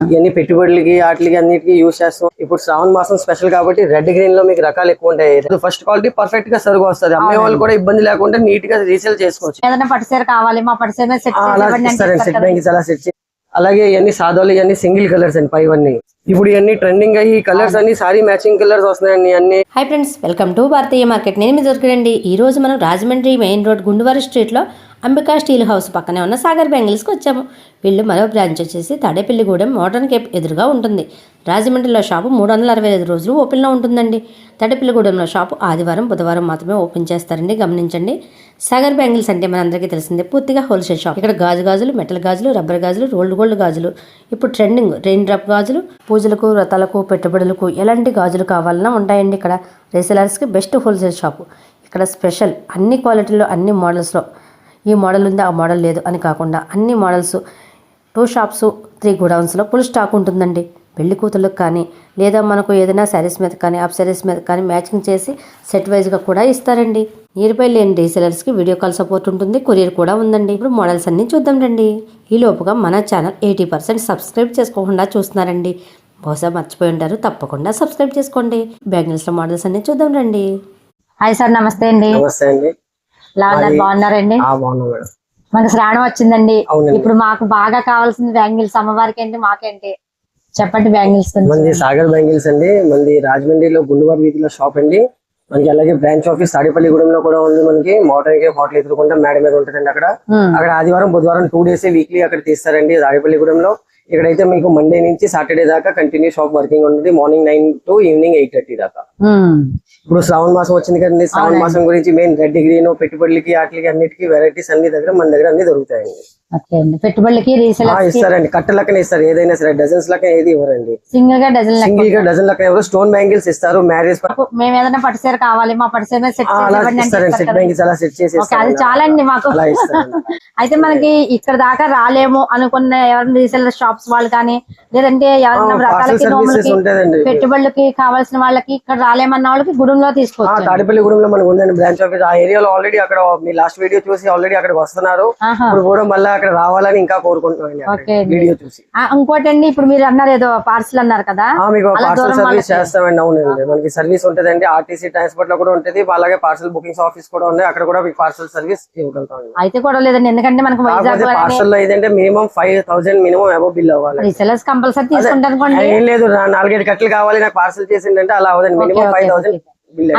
ఇవన్నీ పెట్టుబడులకి వాటికి అన్నిటికీ యూస్ చేస్తాం. ఇప్పుడు శ్రావణ మాసం స్పెషల్ కాబట్టి రెడ్ గ్రీన్లో మీకు రకాలు ఎక్కువ ఉంటాయి. ఫస్ట్ క్వాలిటీ పర్ఫెక్ట్గా సరుకు వస్తుంది. అమ్మే వాళ్ళు కూడా ఇబ్బంది లేకుండా నీట్గా రీసేల్ చేసుకోవచ్చు. ఏదైనా కావాలి మా సెట్ అలా సెట్ అలాగే ఇవన్నీ సాదాలు ఇవన్నీ సింగిల్ కలర్స్ అండి పైవన్నీ. ఇప్పుడు ఇవన్నీ ట్రెండింగ్ అయ్యి కలర్స్ అన్ని సారీ మ్యాచింగ్ కలర్స్ వస్తున్నాయండి అన్ని hi friends welcome to Bharatiya market నేను మీ దొరికండి ఈ రోజు మనం రాజమండ్రి మెయిన్ రోడ్ గుండువారి స్ట్రీట్లో అంబికా స్టీల్ హౌస్ పక్కనే ఉన్న సాగర్ బ్యాంగిల్స్కి వచ్చాము. వీళ్ళు మరో బ్రాంచ్ వచ్చేసి తడేపల్లిగూడెం మోడర్న్ కేప్ ఎదురుగా ఉంటుంది. రాజమండ్రిలో షాపు మూడు వందల అరవై ఐదు రోజులు ఓపెన్లో ఉంటుందండి. తడేపల్లిగూడెంలో షాపు ఆదివారం బుధవారం మాత్రమే ఓపెన్ చేస్తారండి. గమనించండి. సాగర్ బ్యాంగిల్స్ అంటే మనందరికీ తెలిసిందే పూర్తిగా హోల్సేల్ షాప్. ఇక్కడ గాజు గాజులు మెటల్ గాజులు రబ్బర్ గాజులు రోల్డ్ గోల్డ్ గాజులు. ఇప్పుడు ట్రెండింగ్ రెయిన్ డ్రాప్ గాజులు. పూజలకు వ్రతాలకు పెట్టుబడులకు ఎలాంటి గాజులు కావాలన్నా ఉంటాయండి ఇక్కడ. రీసెలర్స్కి బెస్ట్ హోల్సేల్ షాపు. ఇక్కడ స్పెషల్ అన్ని క్వాలిటీలో అన్ని మోడల్స్లో ఈ మోడల్ ఉంది? ఆ మోడల్ లేదు అని కాకుండా అన్ని మోడల్స్ టూ షాప్స్ త్రీ గోడౌన్స్లో ఫుల్ స్టాక్ ఉంటుందండి. పెళ్ళి కూతుర్లకు కానీ లేదా మనకు ఏదైనా శారీస్ మీద కానీ అప్ శారీస్ మీద కానీ మ్యాచింగ్ చేసి సెట్ వైజ్గా కూడా ఇస్తారండి. నియర్బై లేని రీసెలర్స్కి వీడియో కాల్ సపోర్ట్ ఉంటుంది కొరియర్ కూడా ఉందండి. ఇప్పుడు మోడల్స్ అన్నీ చూద్దాం రండి. ఈ లోపుగా మన ఛానల్ ఎయిటీ పర్సెంట్ సబ్స్క్రైబ్ చేసుకోకుండా చూస్తున్నారండి. బహుశా మర్చిపోయి ఉంటారు తప్పకుండా సబ్స్క్రైబ్ చేసుకోండి. బ్యాంగిల్స్లో మోడల్స్ అన్నీ చూద్దాం రండి. హాయ్ సార్ నమస్తే అండి. నమస్తే అండి. బాగున్నారండి? ఆ బాగున్నాం మేడం. మనకి శ్రావణం వచ్చిందండి. అవునండి. ఇప్పుడు మాకు బాగా కావాల్సింది బ్యాంగిల్స్. అమ్మవారికి ఏంటి మాకేంటి? చెప్పండి బ్యాంగిల్స్ మంది సాగర్ బ్యాంగిల్స్ అండి మంది రాజమండ్రిలో గుండువారి వీధిలో షాప్ అండి. మనకి అలాగే బ్రాంచ్ ఆఫీస్ తాడేపల్లిగూడెంలో కూడా ఉంది మనకి. మోటార్ కే హోటల్ ఎదురుకుంటే మేడ మీద ఉంటుందండి అక్కడ. అక్కడ ఆదివారం బుధవారం టూ డేస్ వీక్లీ అక్కడ తీస్తారండి తాడేపల్లిగూడెంలో. ఇక్కడైతే మీకు మండే నుంచి సాటర్డే దాకా కంటిన్యూ షాప్ వర్కింగ్ ఉంటుంది. Morning nine to evening eight thirty దాకా. ఇప్పుడు శ్రావణ మాసం వచ్చింది కదండి. శ్రావణ మాసం గురించి మెయిన్ రెడ్ గ్రీన్ పెట్టుబడులకి వాటికి అన్నిటికీ వెరైటీస్ అన్ని దగ్గర మన దగ్గర అన్ని దొరుకుతాయండి. పెట్టుబడులకి ఇస్తారండి. కట్ట లెక్కన ఇస్తారు. ఏదైనా సరే డజన్స్ లెక్క ఏది ఇవ్వరండి. సింగిల్గా డజన్ సింగిల్గా డజన్ లెక్క ఎవరు స్టోన్ బ్యాంగిల్స్ ఇస్తారు. మ్యారేజ్ మేము ఏదైనా పట్టు చీర కావాలి మా పట్టు చీర సెట్ అలా ఇస్తారండి. సెట్ బ్యాంగిల్స్ అలా సెట్ చేసి అది. చాలండి మాకు. అయితే మనకి ఇక్కడ దాకా రాలేము అనుకున్న ఎవరైనా రీసేల్ షాప్స్ వాళ్ళు కానీ లేదంటే ఎవరైనా పెట్టుబడులకి కావాల్సిన వాళ్ళకి ఇక్కడ రాలేమన్న వాళ్ళకి గుడంలో తీసుకోవచ్చు తాడేపల్లిగూడెంలో మనకు ఉందండి బ్రాంచ్ ఆఫీస్. ఆ ఏరియాలో ఆల్రెడీ అక్కడ మీ లాస్ట్ వీడియో చూసి ఆల్రెడీ అక్కడికి వస్తున్నారు. ఇప్పుడు కూడా మళ్ళీ అక్కడ రావాలని ఇంకా కోరుకుంటున్నాం అండి. వీడియో చూసి. ఆ, ఇంకోటండి ఇప్పుడు మీరు అన్నారు ఏదో పార్సల్ అన్నారు కదా. మీకు పార్సల్ సర్వీస్ చేస్తామండి అవునండి మనకి సర్వీస్ ఉంటదండి ఆర్టీసీ ట్రాన్స్పోర్ట్లో కూడా ఉంటుంది అలాగే పార్సల్ బుకింగ్స్ ఆఫీస్ కూడా ఉంది అక్కడ కూడా మీకు పార్సల్ సర్వీస్ ఇవ్వగలుగుతాం అయితే కూడా లేదండి ఎందుకంటే మనకు పార్సల్లో ఏంటంటే minimum five thousand minimum above bill అవ్వాలి. రీసెలర్స్ కంపల్సరీ తీసుకుంటారు ఏం లేదు నాలుగైదు కట్టలు కావాలి నాకు పార్సల్ చేసిందంటే అలా అవ్వదండి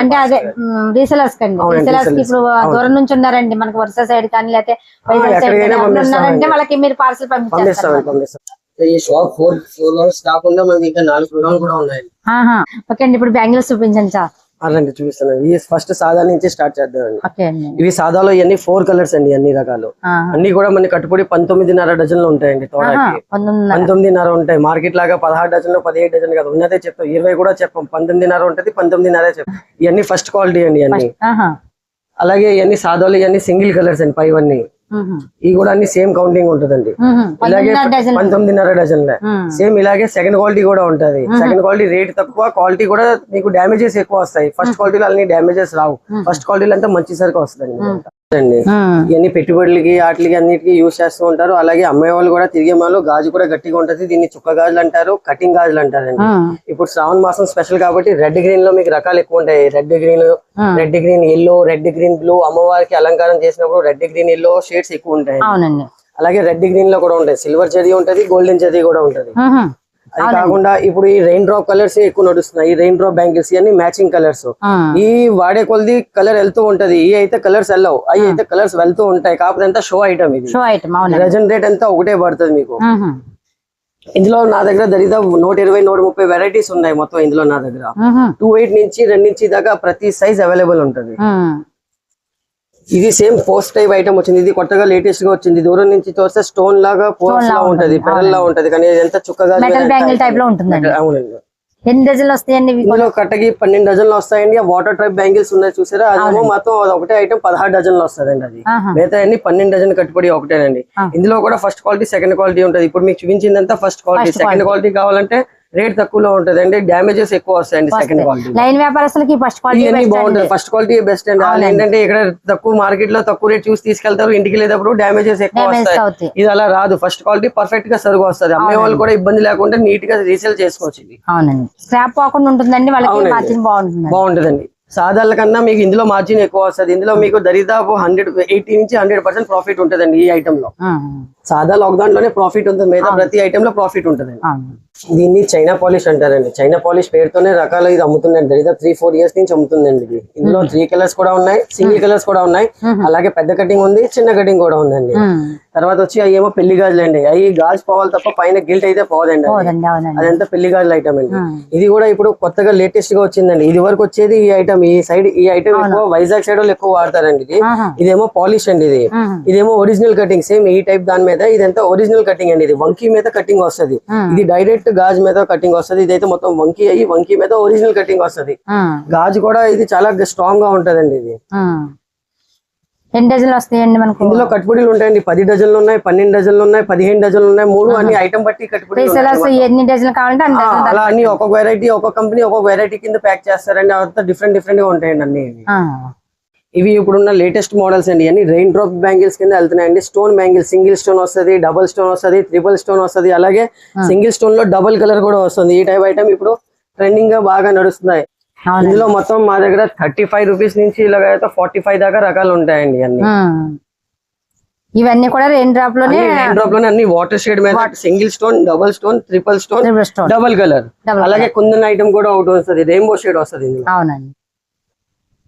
అంటే అదే రీసెలర్స్ కండి రీసెలర్స్కి. ఇప్పుడు దూరం నుంచి ఉన్నారండి మనకి వరుస సైడ్ కానీ లేకపోతే వైజాగ్ సైడ్. ఉన్నారంటే వాళ్ళకి మీరు పార్సల్ పంపించేస్తారు పంపిస్తామండి పంపిస్తాం. ఈ shop four four hours stock ఉందా మనకి ఇంకా నాలుగు గృహాలు కూడా ఉన్నాయి. ఆహా. ఓకే అండి ఇప్పుడు బ్యాంగిల్స్ చూపించండి సార్. అలాంటి చూపిస్తాను ఈ ఫస్ట్ సాదా నుంచి స్టార్ట్ చేద్దామండి ఇవి సాదాలో ఇవన్నీ ఫోర్ కలర్స్ అండి అన్ని రకాలు. అన్ని కూడా మనకి కట్టుబడి పంతొమ్మిదిన్నర డజన్లు ఉంటాయండి ఆహా, తోడాకి. పంతొమ్మిది పంతొమ్మిదిన్నర. ఉంటాయి. మార్కెట్ లాగా పదహారు డజన్లు పదిహేడు డజన్ కాదు. ఉన్నదే చెప్తాం. ఇరవై కూడా చెప్పం. పంతొమ్మిదిన్నర ఉంటది పంతొమ్మిదిన్నర చెప్పం ఇవన్నీ ఫస్ట్ క్వాలిటీ అండి ఆహా. అలాగే ఇవన్నీ సాదాలు ఇవన్నీ సింగిల్ కలర్స్ అండి పైవన్నీ. ఇవి కూడా అన్ని సేమ్ కౌంటింగ్ ఉంటదండి. ఇలాగే పంతొమ్మిదిన్నర డజన్ పంతొమ్మిదిన్నర డజన్లే. సేమ్ ఇలాగే సెకండ్ క్వాలిటీ కూడా ఉంటది. సెకండ్ క్వాలిటీ రేట్ తక్కువ క్వాలిటీ కూడా మీకు డ్యామేజెస్ ఎక్కువ వస్తాయి. ఫస్ట్ క్వాలిటీలో అన్ని డ్యామేజెస్ రావు. ఫస్ట్ క్వాలిటీలో అంతా మంచి సరికి వస్తుందండి అండి. ఇవన్నీ పెట్టుబడులకి వాటికి అన్నిటికీ యూస్ చేస్తూ ఉంటారు. అలాగే అమ్మాయి వాళ్ళు కూడా తిరిగే వాళ్ళు గాజు కూడా గట్టిగా ఉంటది. దీన్ని చుక్క గాజులు అంటారు కటింగ్ గాజులు అంటారండి. ఇప్పుడు శ్రావణ మాసం స్పెషల్ కాబట్టి రెడ్ గ్రీన్లో మీకు రకాలు ఎక్కువ ఉంటాయి. Red green red green yellow red green blue అమ్మవారికి అలంకారం చేసినప్పుడు రెడ్ గ్రీన్ ఎల్లో షేడ్స్ ఎక్కువ ఉంటాయి అలాగే రెడ్ గ్రీన్లో కూడా ఉంటాయి. సిల్వర్ జరీ ఉంటది గోల్డెన్ జరీ కూడా ఉంటది. అది కాకుండా ఇప్పుడు ఈ రెయిన్ డ్రాప్ కలర్స్ ఎక్కువ నడుస్తున్నాయి. ఈ రెయిన్ డ్రాప్ బ్యాంగిల్స్ ఇవన్నీ మ్యాచింగ్ కలర్స్. ఈ వాడే కొలది కలర్ వెళ్తూ ఉంటది. ఈ అయితే కలర్స్ వెళ్ళవు. అవి అయితే కలర్స్ వెళ్తూ ఉంటాయి. కాకపోతే అంతా షో ఐటమ్ ఇది. షో ఐటమ్ డజన్ రేట్ అంతా ఒకటే పడుతుంది మీకు. ఇందులో నా దగ్గర దరిదాపు నూట ఇరవై నూట ముప్పై వెరైటీస్ ఉన్నాయి మొత్తం ఇందులో నా దగ్గర. టూ ఎయిట్ నుంచి రెండు నుంచి దాకా ప్రతి సైజ్ అవైలబుల్ ఉంటది. ఇది సేమ్ పోస్ట్ టైప్ ఐటమ్ వచ్చింది. ఇది కొత్తగా లేటెస్ట్గా వచ్చింది. దూరం నుంచి చూస్తే స్టోన్ లాగా పోస్ట్ లా ఉంటది. పెరల్ లా ఉంటది. కానీ ఎంత చుక్కగా మెటల్ బ్యాంగిల్ టైప్లో ఉంటుందండి. అవునండి. ఎన్ని డజన్లు వస్తాయండి ఇందులో కట్టకి పన్నెండు డజన్లు వస్తాయండి. వాటర్ టైప్ బ్యాంగిల్స్ ఉన్నాయి చూసారా? అదేమో అది ఒకటే ఐటమ్ పదహారు డజన్లు వస్తుందండి అది. మిగతా అన్ని పన్నెండు డజన్ కట్టుబడి ఒకటేనండి. ఇందులో కూడా ఫస్ట్ క్వాలిటీ సెకండ్ క్వాలిటీ ఉంటది. ఇప్పుడు మీకు చూపించిందంతా ఫస్ట్ క్వాలిటీ సెకండ్ క్వాలిటీ కావాలంటే రేట్ తక్కువలో ఉంటదండి డ్యామేజెస్ ఎక్కువ వస్తాయండి సెకండ్ క్వాలిటీ లైన్ వ్యాపారస్తులకి ఫస్ట్ క్వాలిటీ బాగుంటది ఫస్ట్ క్వాలిటీ బెస్ట్ అండి. వాళ్ళు ఏంటంటే ఇక్కడ తక్కువ మార్కెట్లో తక్కువ రేట్ చూసి తీసుకెళ్తారు ఇంటికి వెళ్ళేటప్పుడు డ్యామేజెస్ ఎక్కువ వస్తాయి. ఇది అలా రాదు ఫస్ట్ క్వాలిటీ పర్ఫెక్ట్గా సరుగు వస్తుంది. అమ్మే వాళ్ళు కూడా ఇబ్బంది లేకుండా నీట్గా రీసేల్ చేసుకోవచ్చు అవునండి. స్క్రాప్ పోకుండా ఉంటుందండి వాళ్ళకి బాగుంటదండి. సాధారణ కన్నా మీకు ఇందులో మార్జిన్ ఎక్కువ వస్తుంది. ఇందులో మీకు దరిదాపు హండ్రెడ్ ఎయిటీ నుంచి హండ్రెడ్ పర్సెంట్ ప్రాఫిట్ ఉంటదండి ఈ ఐటమ్లో. సాదా ఒక దాంట్లోనే ప్రాఫిట్ ఉంటుంది. మిగతా ప్రతి ఐటమ్లో ప్రాఫిట్ ఉంటదండి దీన్ని చైనా పాలిష్ అంటారండి. చైనా పాలిష్ పేరుతోనే రకాలు ఇది అమ్ముతుందండి. దరిదాపు త్రీ ఫోర్ ఇయర్స్ నుంచి అమ్ముతుందండి ఇది. ఇందులో త్రీ కలర్స్ కూడా ఉన్నాయి. సింగిల్ కలర్స్ కూడా ఉన్నాయి. అలాగే పెద్ద కటింగ్ ఉంది చిన్న కటింగ్ కూడా ఉందండి. తర్వాత వచ్చి అవి ఏమో పెళ్ళి గాజులు అండి. అవి గాజు పోవాలి తప్ప పైన గిల్ట్ అయితే పోదండి అదంతా పెళ్ళి గాజుల ఐటమ్ అండి. ఇది కూడా ఇప్పుడు కొత్తగా లేటెస్ట్గా వచ్చిందండి. ఇది వరకు వచ్చేది ఈ ఐటమ్ ఈ సైడ్ ఈ ఐటమ్ ఎక్కువ వైజాగ్ సైడ్ వాళ్ళు ఎక్కువ వాడతారండి ఇది. ఇదేమో పాలిష్ అండి ఇది. ఇదేమో ఒరిజినల్ కటింగ్ సేమ్ ఈ టైప్ దాని మీద ఇదంతా ఒరిజినల్ కటింగ్ అండి ఇది. వంకీ మీద కటింగ్ వస్తది. ఇది డైరెక్ట్ గాజు మీద కటింగ్ వస్తది. ఇదైతే మొత్తం వంకీ అయ్యి వంకీ మీద ఒరిజినల్ కటింగ్ వస్తది. గాజు కూడా ఇది చాలా స్ట్రాంగ్గా ఉంటదండి ఇది. ఎన్ని డజన్లు వస్తాయండి మనకు. ఇందులో కట్టుబడిలు ఉంటాయండి. పది డజన్లు ఉన్నాయి పన్నెండు డజన్లు ఉన్నాయి పదిహేను డజన్లు ఉన్నాయి. మూడు అన్ని ఐటమ్ బట్టి కట్టుబడి ఎన్ని డజన్లు కావాలంటే అలా అన్ని ఒక్కొక్క వెరైటీ ఒక్కొక్క కంపెనీ ఒక్కొక్క వెరైటీ కింద ప్యాక్ చేస్తారండి. అంతా డిఫరెంట్ డిఫరెంట్గా ఉంటాయండి అన్ని ఇవి. ఇప్పుడున్న లేటెస్ట్ మోడల్స్ అండి. అన్ని రెయిన్ డ్రాప్ బ్యాంగిల్స్ కింద వెళ్తున్నాయండి. స్టోన్ బ్యాంగిల్స్ సింగిల్ స్టోన్ వస్తది డబుల్ స్టోన్ వస్తది ట్రిపుల్ స్టోన్ వస్తది. అలాగే సింగిల్ స్టోన్లో డబుల్ కలర్ కూడా వస్తుంది. ఈ టైప్ ఐటమ్ ఇప్పుడు ట్రెండింగ్గా బాగా నడుస్తున్నాయి. ఇందులో మొత్తం మా దగ్గర థర్టీ ఫైవ్ రూపీస్ నుంచి ఇలాగైతే ఫార్టీ ఫైవ్ దాకా రకాలు ఉంటాయండి అన్ని. ఇవన్నీ కూడా రెయిన్ డ్రాప్లోనే రెయిన్ డ్రాప్లోనే అన్ని వాటర్ షేడ్ మీద single stone double stone triple stone. Double colour అలాగే కుందన్ ఐటమ్ కూడా ఒకటి వస్తుంది రెయిన్బో షేడ్ వస్తుంది అవునండి.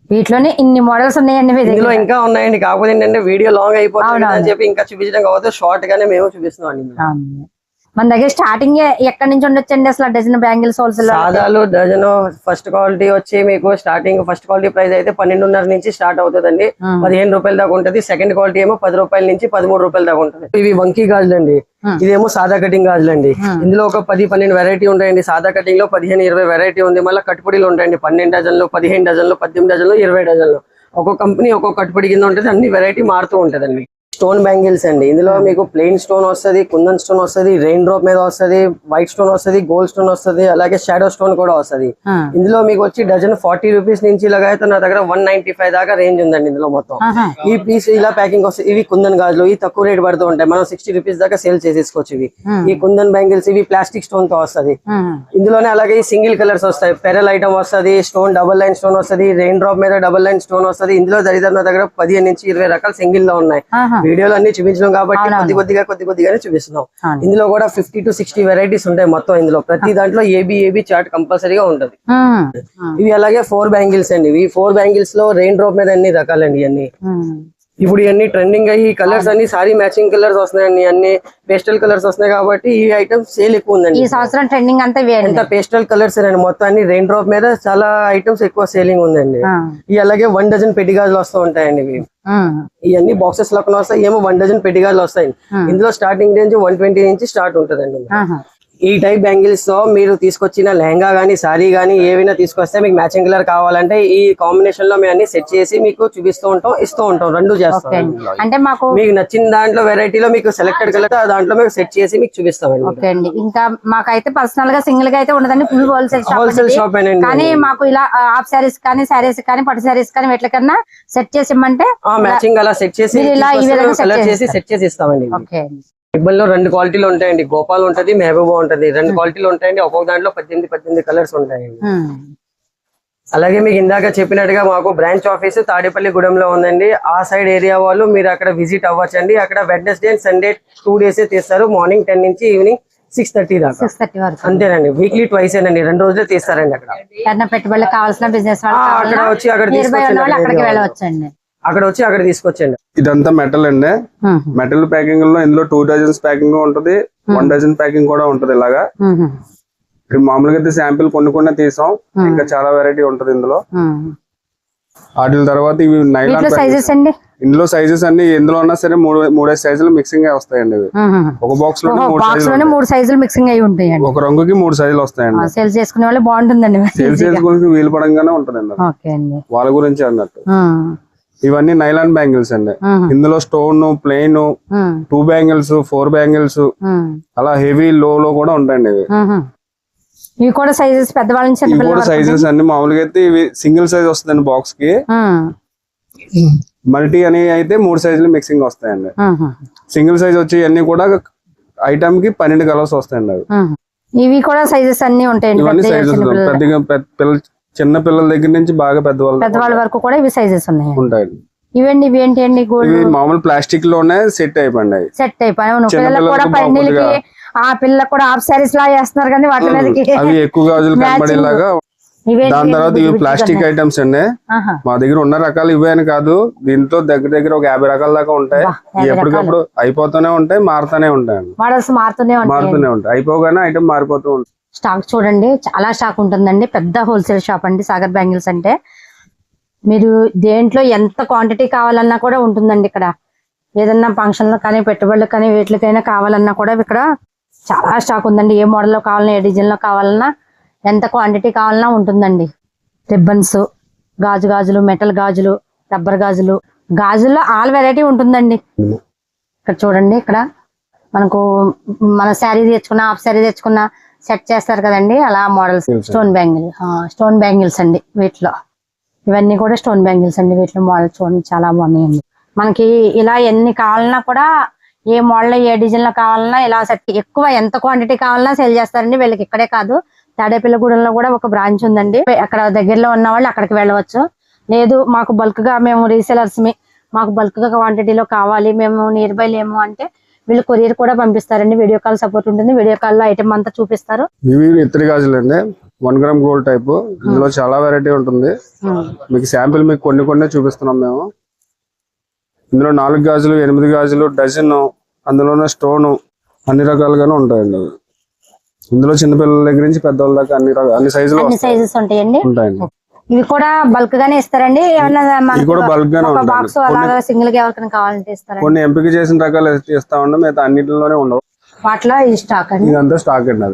వీటిలోనే ఇన్ని మోడల్స్ ఉన్నాయండి ఇందులో ఇంకా ఉన్నాయండి కాకపోతే ఏంటంటే వీడియో లాంగ్ అయిపోతుంది అని చెప్పి ఇంకా చూపించడం కాకపోతే షార్ట్ గానే మేము చూపిస్తున్నాం అండి. మన దగ్గర స్టార్టింగ్ ఎక్కడి నుంచి ఉండొచ్చండి అసలు డజన్ బ్యాంగిల్స్ హోల్సేల్ సాదాలు డజన్ ఫస్ట్ క్వాలిటీ వచ్చి మీకు స్టార్టింగ్ ఫస్ట్ క్వాలిటీ ప్రైస్ అయితే పన్నెండున్నర నుంచి స్టార్ట్ అవుతుందండి. పదిహేను రూపాయల దాకా ఉంటది. సెకండ్ క్వాలిటీ ఏమో పది రూపాయల నుంచి పదమూడు రూపాయల దాకా ఉంటుంది. ఇవి వంకీ గాజులు అండి. ఇదేమో సాదా కటింగ్ గాజులు అండి. ఇందులో ఒక పది పన్నెండు వెరైటీ ఉంటాయండి. సాదా కటింగ్లో పదిహేను ఇరవై వెరైటీ ఉంది. మళ్ళీ కట్టుబడిలు ఉంటాయండి. పన్నెండు డజన్లు పదిహేను డజన్లు పద్దెనిమిది డజన్లు ఇరవై డజన్లు ఒక్కొక్క కంపెనీ ఒక్కొక్క కట్టుబడి కింద ఉంటుంది. అన్ని వెరైటీ మారుతూ ఉంటదండి. స్టోన్ బ్యాంగిల్స్ అండి. ఇందులో మీకు ప్లెయిన్ స్టోన్ వస్తది కుందన్ స్టోన్ వస్తది రెయిన్ డ్రాప్ మీద వస్తది వైట్ స్టోన్ వస్తది గోల్డ్ స్టోన్ వస్తది అలాగే షాడో స్టోన్ కూడా వస్తది. ఇందులో మీకు వచ్చి డజన్ ఫార్టీ రూపీస్ నుంచి ఇలాగ అయితే నా దగ్గర వన్ నైన్టీ ఫైవ్ దాకా రేంజ్ ఉందండి ఇందులో మొత్తం. ఈ పీస్ ఇలా ప్యాకింగ్ వస్తాయి ఇవి కుందన్ గాజులు ఇవి తక్కువ రేట్ పడుతూ ఉంటాయి. మనం సిక్స్టీ రూపీస్ దాకా సేల్ చేసేసుకోవచ్చు ఇవి. ఈ కుందన్ బ్యాంగిల్స్ ఇవి ప్లాస్టిక్ స్టోన్తో వస్తది ఇందులోనే అలాగే సింగిల్ కలర్స్ వస్తాయి. పెరల్ ఐటమ్ వస్తది స్టోన్ డబుల్ లైన్ స్టోన్ వస్తది రెయిన్ డ్రాప్ మీద డబుల్ లైన్ స్టోన్ వస్తది. ఇందులో దరిదాపు నా దగ్గర పదిహేను నుంచి ఇరవై రకాల సింగిల్లో ఉన్నాయి వీడియోలు అన్ని చూపించడం కాబట్టి కొద్ది కొద్దిగా కొద్ది కొద్దిగానే చూపిస్తున్నాం. ఇందులో కూడా ఫిఫ్టీ టు సిక్స్టీ వెరైటీస్ ఉంటాయి మొత్తం ఇందులో. ప్రతి దాంట్లో ఏబి ఏబి చార్ట్ కంపల్సరీగా ఉంటది. ఇవి అలాగే ఫోర్ బ్యాంగిల్స్ అండి. ఇవి ఫోర్ బ్యాంగిల్స్లో రెయిన్ డ్రాప్ మీద అన్ని రకాలండి ఇవన్నీ? ఇప్పుడు ఇవన్నీ ట్రెండింగ్ అయ్యి కలర్స్ అన్ని సారీ మ్యాచింగ్ కలర్స్ వస్తున్నాయండి అన్ని పేస్టల్ కలర్స్ వస్తున్నాయి కాబట్టి ఈ ఐటమ్ సేల్ ఎక్కువ ఈ ఉందండి సంవత్సరం ట్రెండింగ్ అంతా ఎంత పేస్టల్ కలర్స్ అండి మొత్తం అన్ని రెయిన్ డ్రాప్ మీద చాలా ఐటమ్స్ ఎక్కువ సేలింగ్ ఉందండి. ఇవి అలాగే వన్ డజన్ పెట్టిగాజులు వస్తూ ఉంటాయండి ఇవి. ఇవన్నీ బాక్సెస్లో వస్తాయి ఏమో వన్ డజన్ పెట్టిగాజులు వస్తాయి ఇందులో స్టార్టింగ్ రేంజ్ వన్ ట్వంటీ నుంచి స్టార్ట్ ఉంటదండి. ఈ టైప్ బ్యాంగిల్స్తో మీరు తీసుకొచ్చిన లెహంగా గానీ సారీ గానీ ఏవైనా తీసుకొస్తే మీకు మ్యాచింగ్ కలర్ కావాలంటే ఈ కాంబినేషన్లో మేము అన్ని సెట్ చేసి మీకు చూపిస్తూ ఉంటాం ఇస్తూ ఉంటాం. రెండు చేస్తాం. అంటే మాకు మీకు నచ్చిన దాంట్లో వెరైటీలో మీకు సెలెక్టెడ్ కలర్ దాంట్లో మేము సెట్ చేసి మీకు చూపిస్తామండి ఓకే అండి. ఇంకా మాకైతే పర్సనల్గా సింగిల్గా అయితే ఉండదండి. Full wholesale shop wholesale. Shop కానీ మాకు ఇలా హాఫ్ శారీస్ కానీ శారీస్ కానీ పట్టు శారీస్ కానీ వీటికన్నా సెట్ చేసి ఇమ్మంటే మ్యాచింగ్ అలా సెట్ చేసి ఇలా చేసి చేసి సెట్ చేసి ఇస్తామండి. ఓకే లో రెండు క్వాలిటీలు ఉంటాయండి. గోపాల్ ఉంటది మెహబూబా ఉంటది. రెండు క్వాలిటీలు ఉంటాయండి. ఒక్కొక్క దాంట్లో పద్దెనిమిది పద్దెనిమిది కలర్స్ ఉంటాయండి. అలాగే మీకు ఇందాక చెప్పినట్టుగా మాకు బ్రాంచ్ ఆఫీస్ తాడేపల్లి గూడెంలో ఉందండి. ఆ సైడ్ ఏరియా వాళ్ళు మీరు అక్కడ విజిట్ అవ్వచ్చండి. అక్కడ Wednesday and Sunday two days తీస్తారు. మార్నింగ్ టెన్ నుంచి ఈవినింగ్ సిక్స్ థర్టీ దాకా. అంతేనండి. వీక్లీ ట్వైస్ అండి రెండు రోజులే తీస్తారండి అక్కడ. ఏదైనా పెట్టుబడులకు కావాల్సిన బిజినెస్ అక్కడ వచ్చి అక్కడ నియర్ అక్కడ వచ్చి అక్కడ తీసుకొచ్చండి ఇదంతా మెటల్ అండి. మెటల్ ప్యాకింగ్లో ఇందులో టూ డజన్స్ ప్యాకింగ్ ఉంటది వన్ డజన్ ప్యాకింగ్ కూడా ఉంటది ఇలాగా. ఇప్పుడు మామూలుగా అయితే శాంపిల్ కొన్ని కొన్ని తీసాం ఇంకా చాలా వెరైటీ ఉంటది ఇందులో. వాటి తర్వాత ఇవి నైలాన్ వీటిలో సైజెస్ అండి? ఇందులో సైజెస్ అన్ని ఎందులో ఉన్నా సరే మూడు మూడేసి సైజులు మిక్సింగ్ వస్తాయండి ఇవి. ఒక బాక్స్లో మూడు సైజులు లోనే మూడు సైజులు మిక్సింగ్ అయి ఉంటాయండి. ఒక రంగుకి మూడు సైజులు వస్తాయండి. సేల్స్ చేసుకునే వాళ్ళు బాగుంటుందండి. సేల్ చేసుకుని వీలు పడంగానే ఉంటదండి వాళ్ళ గురించి అన్నట్టు. ఇవన్నీ నైలాన్ బ్యాంగిల్స్ అండి. ఇందులో stone plain. Two bangles four bangles. అలా హెవీ లో లో కూడా ఉంటాయండి ఇవి. ఇవి కూడా సైజెస్ పెద్దవాళ్ళ నుంచి కూడా సైజెస్ అన్ని మామూలుగా అయితే ఇవి సింగిల్ సైజ్ వస్తుందండి బాక్స్కి. మల్టీ అని అయితే మూడు సైజులు మిక్సింగ్ వస్తాయండి. సింగిల్ సైజ్ వచ్చి అన్ని కూడా ఐటమ్కి పన్నెండు కలర్స్ వస్తాయండి అవి. ఇవి కూడా సైజెస్ అన్ని ఉంటాయండి ఇవన్నీ సైజెస్ పెద్దగా పెద్ద పిల్ల చిన్న పిల్లల దగ్గర నుంచి బాగా పెద్దవాళ్ళు పెద్దవాళ్ళ వరకు కూడా ఇవి సైజెస్ ఉన్నాయి. ఉంటాయండి. ఇవండి ఇవి ఏంటి అండి? గోల్డ్ మామూలు ప్లాస్టిక్లోనే సెట్ అయిపోయింది సెట్ అయిపోయి పిల్లలకు కూడా. ఆ పిల్లలకు కూడా హాఫ్ సారీస్ లా వేస్తున్నారు కానీ వాటి మీదకి అవి ఎక్కువ గాజులు కనబడేలాగా దాని తర్వాత ఇవి ప్లాస్టిక్ ఐటమ్స్ అండి. మా దగ్గర ఉన్న రకాలు ఇవే అని కాదు. దీంతో దగ్గర దగ్గర ఒక యాభై రకాల దాకా ఉంటాయి. ఎప్పటికప్పుడు అయిపోతూనే ఉంటాయి మారుతూనే ఉంటాయి మారుతూనే ఉంటాయి. అయిపోగానే ఐటమ్ మారిపోతూ ఉంటాయి. స్టాక్ చూడండి చాలా స్టాక్ ఉంటుందండి. పెద్ద హోల్సేల్ షాప్ అండి సాగర్ బ్యాంగిల్స్ అంటే. మీరు దేంట్లో ఎంత క్వాంటిటీ కావాలన్నా కూడా ఉంటుందండి ఇక్కడ. ఏదన్నా ఫంక్షన్లో కానీ పెట్టుబడులకు కానీ వీటికైనా కావాలన్నా కూడా ఇక్కడ చాలా స్టాక్ ఉందండి. ఏ మోడల్లో కావాలన్నా ఏ డిజైన్లో కావాలన్నా ఎంత క్వాంటిటీ కావాలన్నా ఉంటుందండి. రిబ్బన్స్ గాజు గాజులు మెటల్ గాజులు రబ్బర్ గాజులు. గాజుల్లో ఆల్ వెరైటీ ఉంటుందండి. ఇక్కడ చూడండి ఇక్కడ మనకు మన శారీ తెచ్చుకున్న హాఫ్ శారీ తెచ్చుకున్న సెట్ చేస్తారు కదండి అలా models. Stone bangle stone bangles అండి వీటిలో. ఇవన్నీ కూడా స్టోన్ బ్యాంగిల్స్ అండి వీటిలో మోడల్ చూడండి చాలా బాగున్నాయండి. మనకి ఇలా ఎన్ని కావాలన్నా కూడా ఏ మోడల్ ఏ డిజైన్లో కావాలన్నా ఇలా సెట్ ఎక్కువ ఎంత క్వాంటిటీ కావాలన్నా సేల్ చేస్తారండి. వీళ్ళకి ఇక్కడే కాదు తాడేపల్లిగూడెంలో కూడా ఒక బ్రాంచ్ ఉందండి. అక్కడ దగ్గరలో ఉన్న వాళ్ళు అక్కడికి వెళ్ళవచ్చు. లేదు మాకు బల్క్గా మేము రీసేలర్స్ మాకు బల్క్గా క్వాంటిటీలో కావాలి మేము నియర్ బై లేము అంటే వీళ్ళు కొరియర్ కూడా పంపిస్తారండి. వీడియో కాల్ సపోర్ట్ ఉంటుంది. వీడియో కాల్లో ఐటమ్ అంతా చూపిస్తారు. ఇవి ఇత్తడి గాజులు అండి వన్ గ్రామ్ గోల్డ్ టైప్. ఇందులో చాలా వెరైటీ ఉంటుంది. మీకు శాంపిల్ మీకు కొన్ని కొన్ని చూపిస్తున్నాం మేము. ఇందులో నాలుగు గాజులు ఎనిమిది గాజులు డజన్ అందులోనే స్టోన్ అన్ని రకాలుగానే ఉంటాయండి. ఇందులో చిన్నపిల్లల దగ్గర నుంచి పెద్దవాళ్ళ దాకా అన్ని రకాల అన్ని సైజులు ఉంటాయండి. ఇవి కూడా బల్క్ గానే ఇస్తారండి. ఏమన్నా బాక్స్ అలాగా సింగిల్గా ఎవరికైనా కావాలంటే ఇస్తారండి. కొన్ని ఎంపిక చేసిన రకాలు ఇస్తా ఉండే మిగతా అన్నిటిలోనే ఉండవు. వాటిలో ఈ స్టాక్ అండి. ఇదంతా స్టాక్ అండి